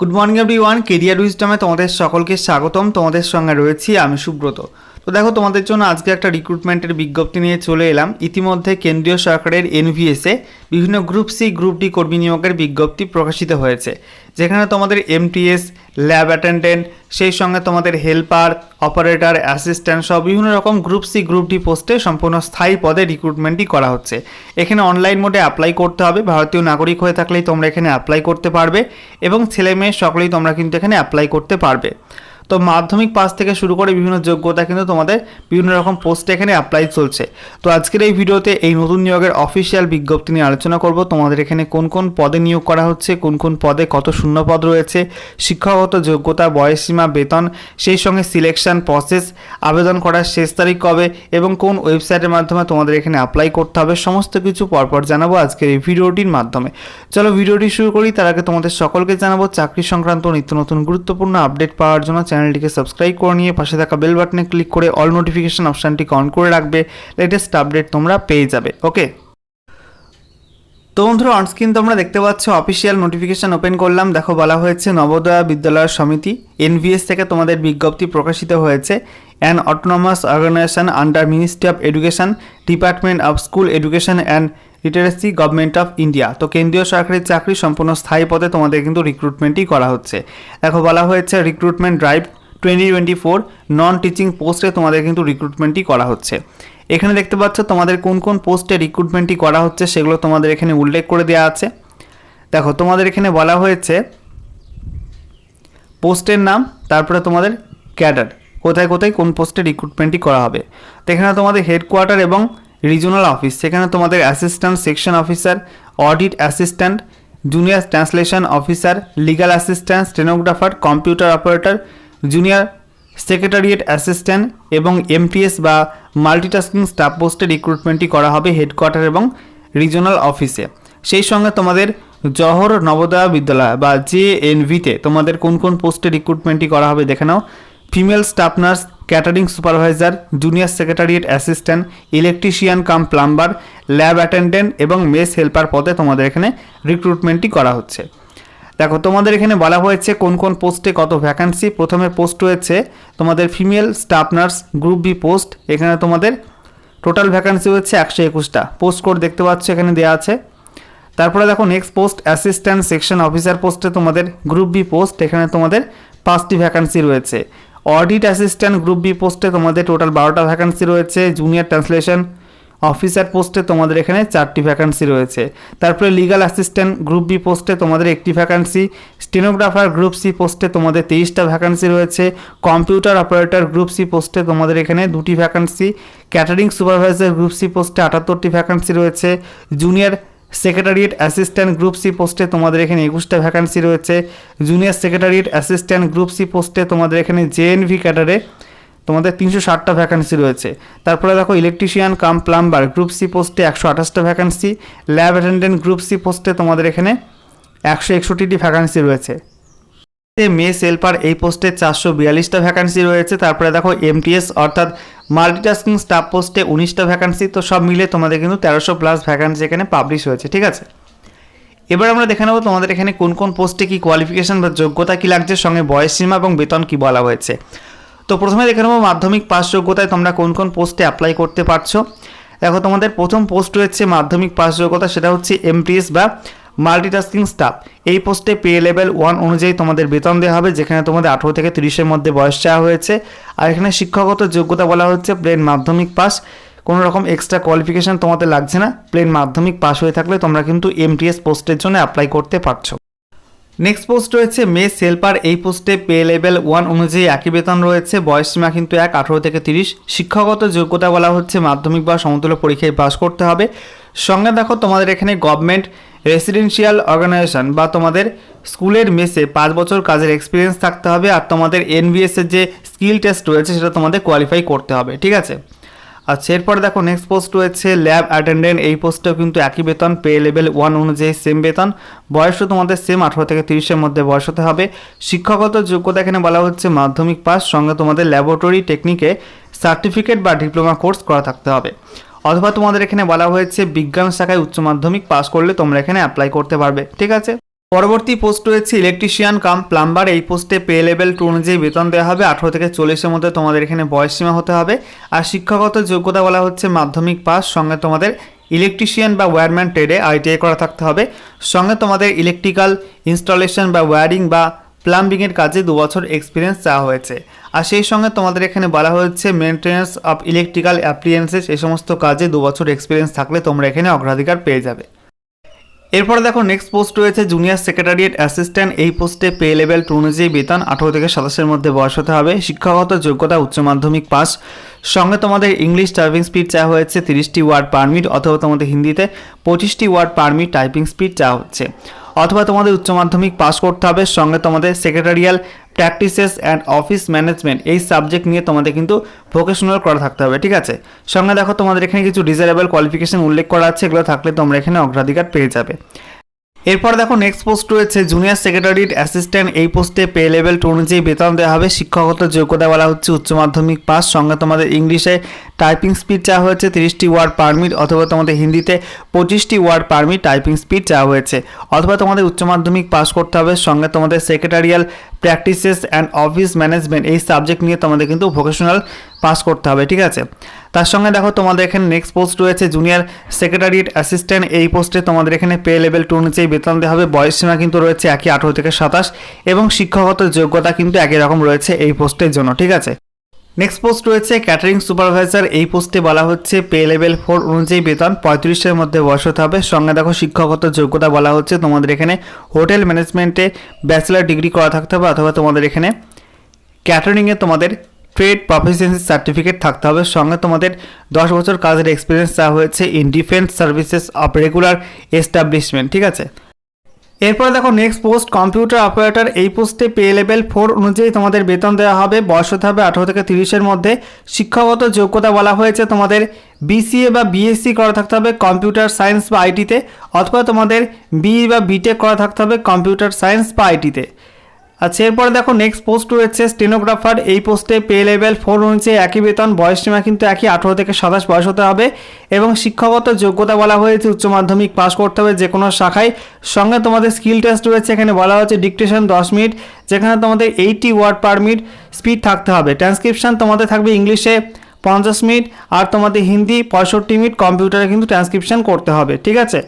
Good morning everyone career উইস্টমে তোমাদের সকলকে স্বাগতম। তোমাদের সঙ্গে রয়েছি আমি সুব্রত। তো দেখো, তোমাদের জন্য আজকে একটা রিক্রুটমেন্টের বিজ্ঞপ্তি নিয়ে চলে এলাম। ইতিমধ্যে কেন্দ্রীয় সরকারের এনভিএসে বিভিন্ন গ্রুপ সি গ্রুপ ডি কর্মী নিয়োগের বিজ্ঞপ্তি প্রকাশিত হয়েছে। যেখানে তোমাদের এমটিএস ল্যাব অ্যাটেন্ডেন্ট সেই সঙ্গে তোমাদের হেল্পার অপারেটর অ্যাসিস্ট্যান্ট সব বিভিন্ন রকম গ্রুপ সি গ্রুপ ডি পোস্টে সম্পূর্ণ স্থায়ী পদে রিক্রুটমেন্টই করা হচ্ছে। এখানে অনলাইন মোডে অ্যাপ্লাই করতে হবে। ভারতীয় নাগরিক হয়ে থাকলেই তোমরা এখানে অ্যাপ্লাই করতে পারবে এবং ছেলে মেয়ে সকলেই তোমরা কিন্তু এখানে অ্যাপ্লাই করতে পারবে। তো মাধ্যমিক পাস থেকে শুরু করে বিভিন্ন যোগ্যতা কিন্তু তোমাদের বিভিন্ন রকম পোস্টে এখানে অ্যাপ্লাই চলছে। তো আজকের এই ভিডিওতে এই নতুন নিয়োগের অফিসিয়াল বিজ্ঞপ্তি নিয়ে আলোচনা করব। তোমাদের এখানে কোন কোন পদে নিয়োগ করা হচ্ছে, কোন কোন পদে কত শূন্য পদ রয়েছে, শিক্ষাগত যোগ্যতা, বয়সসীমা, বেতন, সেই সঙ্গে সিলেকশন প্রসেস আবেদন করার শেষ তারিখ কবে এবং কোন ওয়েবসাইটের মাধ্যমে তোমাদের এখানে অ্যাপ্লাই করতে হবে, সমস্ত কিছু পরপর জানাব আজকের এই ভিডিওটির মাধ্যমে। চলো ভিডিওটি শুরু করি, তার আগে তোমাদের সকলকে জানাব, চাকরি সংক্রান্ত নিত্য নতুন গুরুত্বপূর্ণ আপডেট পাওয়ার জন্য চ্যানেলটিকে সাবস্ক্রাইব করে নিয়ে পাশে থাকা বেল বাটনে ক্লিক করে অল নোটিফিকেশান অপশানটিকে অন করে রাখবে। লেটেস্ট আপডেট তোমরা পেয়ে যাবে। ওকে তো বন্ধুরা অনস্ক্রিন তোমরা দেখতে পাচ্ছ অফিসিয়াল নোটিফিকেশন ওপেন করলাম। দেখো, বলা হয়েছে নবোদয়া বিদ্যালয় সমিতি এনভিএস থেকে তোমাদের বিজ্ঞপ্তি প্রকাশিত হয়েছে। An autonomous organisation under ministry of education department of school education and literacy government of India তো কেন্দ্রীয় সরকারি চাকরি সম্পূর্ণ স্থায়ী পদে তোমাদের কিন্তু রিক্রুটমেন্টই করা হচ্ছে। দেখো, বলা হয়েছে recruitment drive twenty twenty four non teaching পোস্টে তোমাদের কিন্তু রিক্রুটমেন্টই করা হচ্ছে। এখানে দেখতে পাচ্ছ তোমাদের কোন কোন পোস্টে রিক্রুটমেন্টই করা হচ্ছে, সেগুলো তোমাদের এখানে উল্লেখ করে দেওয়া আছে। দেখো, তোমাদের এখানে বলা হয়েছে পোস্টের নাম, তারপরে তোমাদের ক্যাডার, কোথায় কোথায় কোন পোস্টে রিক্রুটমেন্টই করা হবে। তো এখানে তোমাদের হেডকোয়ার্টার এবং রিজনাল অফিস সেখানে তোমাদের assistant section officer audit assistant junior translation officer legal assistant stenographer computer operator junior secretariat assistant এবং এমপিএস বা মাল্টিটাস্কিং স্টাফ পোস্টে রিক্রুটমেন্টই করা হবে হেডকোয়ার্টার এবং রিজনাল অফিসে সেই সঙ্গে তোমাদের জহর নবোদয়া বিদ্যালয় বা জে এনভিতে তোমাদের কোন কোন পোস্টে রিক্রুটমেন্টই করা হবে দেখে নাও। Female staff nurse catering supervisor junior secretariat assistant electrician cum plumber lab attendant এবং মেস হেল্পার পদে তোমাদের এখানে রিক্রুটমেন্টই করা হচ্ছে। দেখো, তোমাদের এখানে বলা হয়েছে কোন কোন পোস্টে কত ভ্যাকান্সি প্রথমে পোস্ট রয়েছে তোমাদের female staff nurse group B post এখানে তোমাদের টোটাল ভ্যাকান্সি হচ্ছে একশো একুশটা। পোস্ট কোড দেখতে পাচ্ছ, এখানে দেওয়া আছে। তারপরে দেখো next post assistant section officer পোস্টে তোমাদের গ্রুপ বি পোস্ট এখানে তোমাদের পাঁচটি ভ্যাকান্সি রয়েছে। অডিট অ্যাসিস্ট্যান্ট গ্রুপ বি পোস্টে তোমাদের টোটাল বারোটা ভ্যাকান্সি রয়েছে। জুনিয়র ট্রান্সলেশন অফিসার পোস্টে তোমাদের এখানে চারটি ভ্যাকান্সি রয়েছে। তারপরে লিগাল অ্যাসিস্ট্যান্ট গ্রুপ বি পোস্টে তোমাদের একটি ভ্যাকান্সি স্টেনোগ্রাফার গ্রুপ সি পোস্টে তোমাদের তেইশটা ভ্যাকান্সি রয়েছে কম্পিউটার অপারেটর গ্রুপ সি পোস্টে তোমাদের এখানে দুটি vacancy catering supervisor group C পোস্টে আটাত্তরটি ভ্যাকান্সি রয়েছে junior secretariat assistant group C পোস্টে তোমাদের এখানে একুশটা ভ্যাকান্সি রয়েছে junior secretariat assistant group C পোস্টে তোমাদের এখানে জেএনভি ক্যাডারে তোমাদের তিনশো ষাটটা ভ্যাকান্সি রয়েছে। তারপরে দেখো electrician cum plumber group C পোস্টে একশো আঠাশটা vacancy lab attendant group C পোস্টে তোমাদের এখানে একশো একষট্টিটি ভ্যাকান্সি রয়েছে। মেস হেল্পার এই পোস্টে চারশো বিয়াল্লিশটা ভ্যাকান্সি রয়েছে। তারপরে দেখো এমটিএস অর্থাৎ মাল্টিটাস্কিং স্টাফ পোস্টে উনিশটা ভ্যাকান্সি তো সব মিলে তোমাদের কিন্তু তেরোশো প্লাস ভ্যাকান্সি এখানে পাবলিশ হয়েছে, ঠিক আছে? এবার আমরা দেখে নেব তোমাদের এখানে কোন কোন পোস্টে কি কোয়ালিফিকেশন বা যোগ্যতা কি লাগছে, সঙ্গে বয়স সীমা এবং বেতন কি বলা হয়েছে। তো প্রথমে দেখে নেব মাধ্যমিক পাস যোগ্যতায় তোমরা কোন কোন পোস্টে অ্যাপ্লাই করতে পারছ। দেখো, তোমাদের প্রথম পোস্ট রয়েছে মাধ্যমিক পাস যোগ্যতা, সেটা হচ্ছে এমটিএস বা মাল্টিটাস্কিং স্টাফ এই পোস্টে পে লেভেল ওয়ান অনুযায়ী তোমাদের বেতন দেওয়া হবে, যেখানে তোমাদের আঠেরো থেকে তিরিশের মধ্যে বয়স চাওয়া হয়েছে। আর এখানে শিক্ষাগত যোগ্যতা বলা হচ্ছে প্লেন মাধ্যমিক পাস কোনো রকম এক্সট্রা কোয়ালিফিকেশান তোমাদের লাগছে না। প্লেন মাধ্যমিক পাস হয়ে থাকলে তোমরা কিন্তু এমটিএস পোস্টের জন্য অ্যাপ্লাই করতে পারছ। নেক্সট পোস্ট রয়েছে মে সেলপার, এই পোস্টে পে লেভেল ওয়ান অনুযায়ী একই বেতন রয়েছে, বয়স সীমা কিন্তু এক, আঠেরো থেকে তিরিশ। শিক্ষাগত যোগ্যতা বলা হচ্ছে মাধ্যমিক বা সমতুল্য পরীক্ষায় পাস করতে হবে। সঙ্গে দেখো, তোমাদের এখানে গভর্নমেন্ট রেসিডেন্সিয়াল অর্গানাইজেশন বা তোমাদের স্কুলের মেসে পাঁচ বছর কাজের এক্সপিরিয়েন্স থাকতে হবে, আর তোমাদের এনবিএস এর যে স্কিল টেস্ট রয়েছে, সেটা তোমাদের কোয়ালিফাই করতে হবে, ঠিক আছে? আচ্ছা এরপর দেখো নেক্সট পোস্ট রয়েছে ল্যাব অ্যাটেন্ডেন্ট এই পোস্টেও কিন্তু একই বেতন পে লেভেল ওয়ান অনুযায়ী সেম বেতন। বয়সও তোমাদের সেম আঠারো থেকে তিরিশের মধ্যে বয়স হতে হবে। শিক্ষাগত যোগ্যতা এখানে বলা হচ্ছে মাধ্যমিক পাস, সঙ্গে তোমাদের ল্যাবরেটরি টেকনিকে সার্টিফিকেট বা ডিপ্লোমা কোর্স করা থাকতে হবে। অথবা তোমাদের এখানে বলা হয়েছে, বিজ্ঞান শাখায় উচ্চ মাধ্যমিক পাস করলে তোমরা এখানে অ্যাপ্লাই করতে পারবে, ঠিক আছে? পরবর্তী পোস্ট রয়েছে ইলেকট্রিশিয়ান কাম প্লাম্বার এই পোস্টে পে লেভেল টু অনুযায়ী বেতন দেওয়া হবে। আঠারো থেকে চল্লিশের মধ্যে তোমাদের এখানে বয়সসীমা হতে হবে। আর শিক্ষাগত যোগ্যতা বলা হচ্ছে মাধ্যমিক পাস, সঙ্গে তোমাদের ইলেকট্রিশিয়ান বা ওয়্যারম্যান ট্রেডে আইটিআই করা থাকতে হবে। সঙ্গে তোমাদের ইলেকট্রিক্যাল ইনস্টলেশন বা ওয়্যারিং বা প্লাম্বিংয়ের কাজে দু বছর এক্সপিরিয়েন্স চাওয়া হয়েছে। আর সেই সঙ্গে তোমাদের এখানে বলা হয়েছে মেনটেন্যান্স অফ ইলেকট্রিক্যাল অ্যাপ্লিয়েন্সেস এই সমস্ত কাজে দু বছর এক্সপিরিয়েন্স থাকলে তোমরা এখানে অগ্রাধিকার পেয়ে যাবে। এরপর দেখো নেক্সট পোস্ট রয়েছে জুনিয়র সেক্রেটারিয়েট অ্যাসিস্ট্যান্ট এই পোস্টে পে লেভেল টু অনুযায়ী বেতন আঠারো থেকে সাতাশের মধ্যে বয়স হতে হবে। শিক্ষাগত যোগ্যতা উচ্চ মাধ্যমিক পাস। সঙ্গে তোমাদের ইংলিশ টাইপিং স্পিড চাওয়া হয়েছে, তিরিশটি ওয়ার্ড পারমিট অথবা তোমাদের হিন্দিতে পঁচিশটি ওয়ার্ড পারমিট টাইপিং স্পিড চাওয়া হচ্ছে। অথবা তোমাদের উচ্চ মাধ্যমিক পাস করতে হবে, সঙ্গে তোমাদের secretarial practices and office management এই সাবজেক্ট নিয়ে তোমাদের কিন্তু ভোকেশনাল করা থাকতে হবে, ঠিক আছে? সঙ্গে দেখো তোমাদের এখানে কিছু ডিজারেবল কোয়ালিফিকেশন উল্লেখ করা আছে, এগুলো থাকলে তোমরা এখানে অগ্রাধিকার পেয়ে যাবে। এরপর দেখো নেক্সট পোস্ট রয়েছে জুনিয়র সেক্রেটারির অ্যাসিস্ট্যান্ট এই পোস্টে পে লেভেল টু অনুযায়ী বেতন দেওয়া হবে। শিক্ষাগত যোগ্যতা বলা হচ্ছে উচ্চ মাধ্যমিক পাস সঙ্গে তোমাদের ইংলিশে টাইপিং স্পিড চাওয়া হয়েছে, তিরিশটি ওয়ার্ড পারমিট অথবা তোমাদের হিন্দিতে পঁচিশটি ওয়ার্ড পারমিট টাইপিং স্পিড চাওয়া হয়েছে। অথবা তোমাদের উচ্চ মাধ্যমিক পাস করতে হবে। সঙ্গে তোমাদের secretarial practices and office management এই সাবজেক্ট নিয়ে তোমাদের কিন্তু ভোকেশনাল পাস করতে হবে, ঠিক আছে? তার সঙ্গে দেখো তোমাদের এখানে নেক্সট পোস্ট রয়েছে জুনিয়র সেক্রেটারিয়েট অ্যাসিস্ট্যান্ট এই পোস্টে তোমাদের এখানে পে লেভেল টু অনুযায়ী বেতন দেওয়া হবে। বয়স সীমা কিন্তু রয়েছে একই আঠেরো থেকে সাতাশ এবং শিক্ষাগত যোগ্যতা কিন্তু একই রকম রয়েছে এই পোস্টের জন্য, ঠিক আছে? নেক্সট পোস্ট রয়েছে ক্যাটারিং সুপারভাইজার এই পোস্টে বলা হচ্ছে পে লেভেল ফোর অনুযায়ী বেতন পঁয়ত্রিশের মধ্যে বয়স হতে হবে। সঙ্গে দেখো শিক্ষাগত যোগ্যতা বলা হচ্ছে তোমাদের এখানে হোটেল ম্যানেজমেন্টে ব্যাচেলার ডিগ্রি করা থাকতে হবে অথবা তোমাদের এখানে ক্যাটারিংয়ে তোমাদের ট্রেড প্রফেশনসি সার্টিফিকেট থাকতে হবে। সঙ্গে তোমাদের দশ বছর কাজের এক্সপিরিয়েন্স চাওয়া হয়েছে in defence services of regular establishment ঠিক আছে? এরপর দেখো নেক্সট পোস্ট কম্পিউটার অপারেটর এই পোস্টে পে লেভেল ফোর অনুযায়ী তোমাদের বেতন দেওয়া হবে। বয়স হতে হবে আঠারো থেকে তিরিশের মধ্যে। শিক্ষাগত যোগ্যতা বলা হয়েছে তোমাদের বিসিএ বা বিএসসি করা থাকতে হবে কম্পিউটার সায়েন্স বা আইটিতে অথবা তোমাদের বিই বা বিটেক করা থাকতে হবে কম্পিউটার সায়েন্স বা আইটিতে আচ্ছা এরপর দেখো নেক্সট পোস্ট রয়েছে স্টেনোগ্রাফার এই পোস্টে পে লেভেল ফোর অনুযায়ী একই বেতন, বয়স সীমা কিন্তু একই, আঠারো থেকে সাতাশ বয়স হতে হবে এবং শিক্ষাগত যোগ্যতা বলা হয়েছে, উচ্চ মাধ্যমিক পাস করতে হবে যে কোনো শাখায়। সঙ্গে তোমাদের স্কিল টেস্ট রয়েছে, এখানে বলা হচ্ছে ডিকটেশন দশ মিনিট, যেখানে তোমাদের eighty word per minute speed থাকতে হবে। ট্রান্সক্রিপশন তোমাদের থাকবে ইংলিশে পঞ্চাশ মিনিট, আর তোমাদের হিন্দি পঁয়ষট্টি মিনিট কম্পিউটারে কিন্তু ট্রান্সক্রিপশন করতে হবে, ঠিক আছে?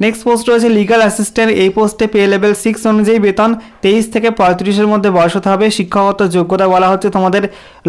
নেক্সট পোস্ট রয়েছে লিগাল অ্যাসিস্ট্যান্ট এই পোস্টে পে লেভেল সিক্স অনুযায়ী বেতন, তেইশ থেকে পঁয়ত্রিশের মধ্যে বয়স হতে হবে। শিক্ষাগত যোগ্যতা বলা হচ্ছে তোমাদের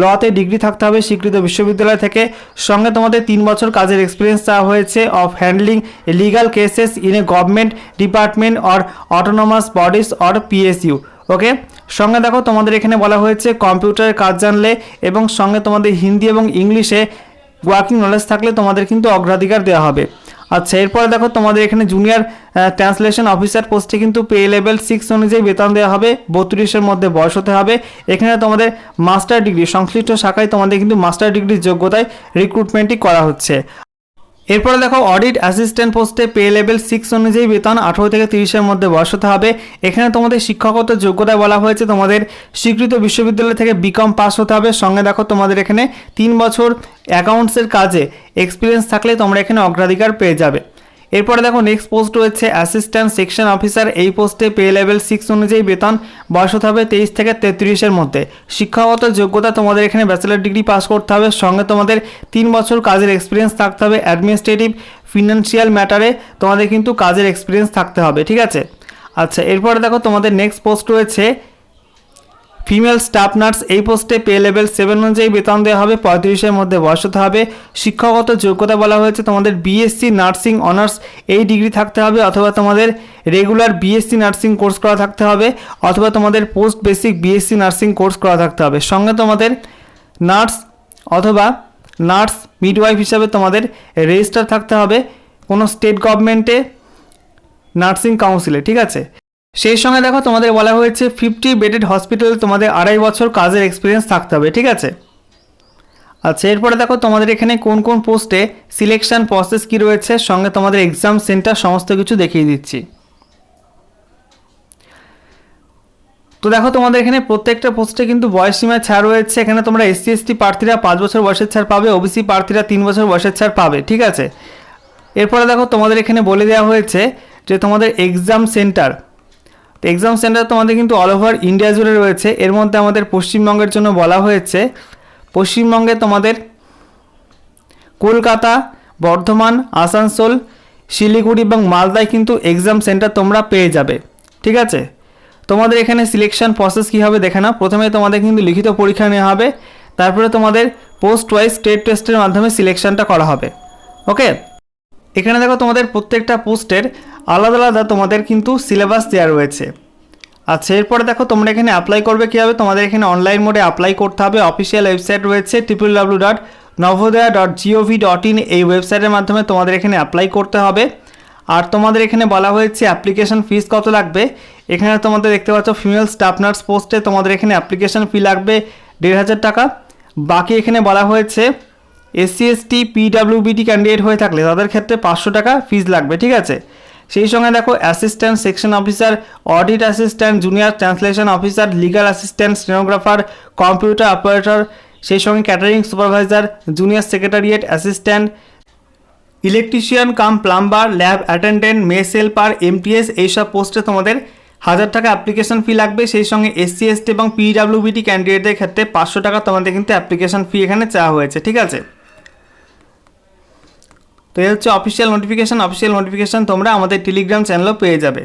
লতে ডিগ্রি থাকতে হবে স্বীকৃত বিশ্ববিদ্যালয় থেকে। সঙ্গে তোমাদের তিন বছর কাজের এক্সপিরিয়েন্স চাওয়া হয়েছে of handling legal cases in a government department or autonomous bodies or PSU okay সঙ্গে দেখো, তোমাদের এখানে বলা হয়েছে কম্পিউটারের কাজ জানলে এবং সঙ্গে তোমাদের হিন্দি এবং ইংলিশে ওয়ার্কিং নলেজ থাকলে তোমাদের কিন্তু অগ্রাধিকার দেওয়া হবে। আচ্ছা এরপরে দেখো তোমাদের এখানে জুনিয়র ট্রান্সলেশন অফিসার পোস্টে কিন্তু পে লেভেল সিক্স অনুযায়ী বেতন দেওয়া হবে, বত্রিশের মধ্যে বয়স হতে হবে। এখানে তোমাদের মাস্টার ডিগ্রি সংশ্লিষ্ট শাখায় তোমাদের কিন্তু মাস্টার ডিগ্রির যোগ্যতায় রিক্রুটমেন্টই করা হচ্ছে। এরপরে দেখো অডিট অ্যাসিস্ট্যান্ট পোস্টে পে লেভেল সিক্স অনুযায়ী বেতন আঠারো থেকে তিরিশের মধ্যে বয়স হতে হবে। এখানে তোমাদের শিক্ষাগত যোগ্যতা বলা হয়েছে, তোমাদের স্বীকৃত বিশ্ববিদ্যালয় থেকে বিকম পাস হতে হবে। সঙ্গে দেখো, তোমাদের এখানে তিন বছর অ্যাকাউন্টসের কাজে এক্সপিরিয়েন্স থাকলে তোমরা এখানে অগ্রাধিকার পেয়ে যাবে। এরপরে দেখো নেক্সট পোস্ট রয়েছে অ্যাসিস্ট্যান্ট সেকশন অফিসার এই পোস্টে পে লেভেল সিক্স অনুযায়ী বেতন বয়স হতে হবে তেইশ থেকে তেত্রিশের মধ্যে। শিক্ষাগত যোগ্যতা তোমাদের এখানে ব্যাচেলার ডিগ্রি পাস করতে হবে, সঙ্গে তোমাদের তিন বছর কাজের এক্সপিরিয়েন্স থাকতে হবে অ্যাডমিনিস্ট্রেটিভ ফিনান্সিয়াল ম্যাটারে তোমাদের কিন্তু কাজের এক্সপিরিয়েন্স থাকতে হবে, ঠিক আছে? আচ্ছা এরপরে দেখো তোমাদের নেক্সট পোস্ট রয়েছে ফিমেল স্টাফ নার্স এই পোস্টে পে লেভেল সেভেন অনুযায়ী বেতন দেওয়া হবে, পঁয়ত্রিশের মধ্যে বয়স হতে হবে। শিক্ষাগত যোগ্যতা বলা হয়েছে তোমাদের বিএসসি নার্সিং অনার্স এই ডিগ্রি থাকতে হবে অথবা তোমাদের রেগুলার বিএসসি নার্সিং কোর্স করা থাকতে হবে অথবা তোমাদের post basic BSc nursing course করা থাকতে হবে। সঙ্গে তোমাদের নার্স অথবা নার্স মিডওয়াইফ হিসাবে তোমাদের রেজিস্টার থাকতে হবে কোনো স্টেট গভর্নমেন্টে নার্সিং কাউন্সিলে, ঠিক আছে? সেই সঙ্গে দেখো তোমাদের বলা হয়েছে ফিফটি বেডেড হসপিটাল তোমাদের আড়াই বছর কাজের এক্সপিরিয়েন্স থাকতে হবে, ঠিক আছে? আচ্ছা এরপরে দেখো তোমাদের এখানে কোন কোন পোস্টে সিলেকশন প্রসেস কি রয়েছে, সঙ্গে তোমাদের এক্সাম সেন্টার সমস্ত কিছু দেখিয়ে দিচ্ছি। তো দেখো তোমাদের এখানে প্রত্যেকটা পোস্টে কিন্তু বয়স সীমা ছাড় রয়েছে, এখানে তোমরা এসসি এসটি প্রার্থীরা পাঁচ বছর বয়সের ছাড় পাবে ওবিসি প্রার্থীরা তিন বছর বয়সের ছাড় পাবে, ঠিক আছে? এরপরে দেখো তোমাদের এখানে বলে দেওয়া হয়েছে যে তোমাদের এক্সাম সেন্টার তো এক্সাম সেন্টার তোমাদের কিন্তু অল ওভার ইন্ডিয়া জুড়ে রয়েছে। এর মধ্যে আমাদের পশ্চিমবঙ্গের জন্য বলা হয়েছে, পশ্চিমবঙ্গে তোমাদের কলকাতা, বর্ধমান, আসানসোল, শিলিগুড়ি এবং মালদায় কিন্তু এক্সাম সেন্টার তোমরা পেয়ে যাবে। ঠিক আছে? তোমাদের এখানে সিলেকশন প্রসেস কী হবে দেখে নাও। প্রথমে তোমাদের কিন্তু লিখিত পরীক্ষা নেওয়া হবে, তারপরে তোমাদের পোস্ট ওয়াইজ স্টেট টেস্টের মাধ্যমে সিলেকশনটা করা হবে। ওকে এখানে দেখো তোমাদের প্রত্যেকটা পোস্টের আলাদা আলাদা তোমাদের কিন্তু সিলেবাস দেওয়া রয়েছে। আচ্ছা এরপরে দেখো তোমরা এখানে অ্যাপ্লাই করবে কীভাবে? তোমাদের এখানে অনলাইন মোডে অ্যাপ্লাই করতে হবে। অফিসিয়াল ওয়েবসাইট রয়েছে triple W dot Navodaya dot G O V dot in এই ওয়েবসাইটের মাধ্যমে তোমাদের এখানে অ্যাপ্লাই করতে হবে। আর তোমাদের এখানে বলা হয়েছে অ্যাপ্লিকেশন ফিস কত লাগবে? এখানে তোমাদের দেখতে পাচ্ছ ফিমেল স্টাফ নার্স পোস্টে তোমাদের এখানে অ্যাপ্লিকেশন ফি লাগবে দেড় হাজার টাকা। বাকি এখানে বলা হয়েছে এসসি এসটি পিডাব্লিউবিটি ক্যান্ডিডেট হয়ে থাকলে তাদের ক্ষেত্রে পাঁচশো টাকা ফিস লাগবে, ঠিক আছে? সেই সঙ্গে দেখো assistant section officer audit assistant junior translation officer legal assistant stenographer computer operator সেই সঙ্গে catering supervisor junior secretariat assistant electrician cum plumber lab attendant mess helper MTS এইসব পোস্টে তোমাদের হাজার টাকা অ্যাপ্লিকেশন ফি লাগবে। সেই সঙ্গে এসসি এসটি এবং পিডাব্লিউবিটি ক্যান্ডিডেটদের ক্ষেত্রে পাঁচশো টাকা তোমাদের কিন্তু অ্যাপ্লিকেশন ফি এখানে চাওয়া হয়েছে, ঠিক আছে? তো এই হচ্ছে অফিসিয়াল নোটিফিকেশান অফিসিয়াল নোটিফিকেশান তোমরা আমাদের টেলিগ্রাম চ্যানেলেও পেয়ে যাবে।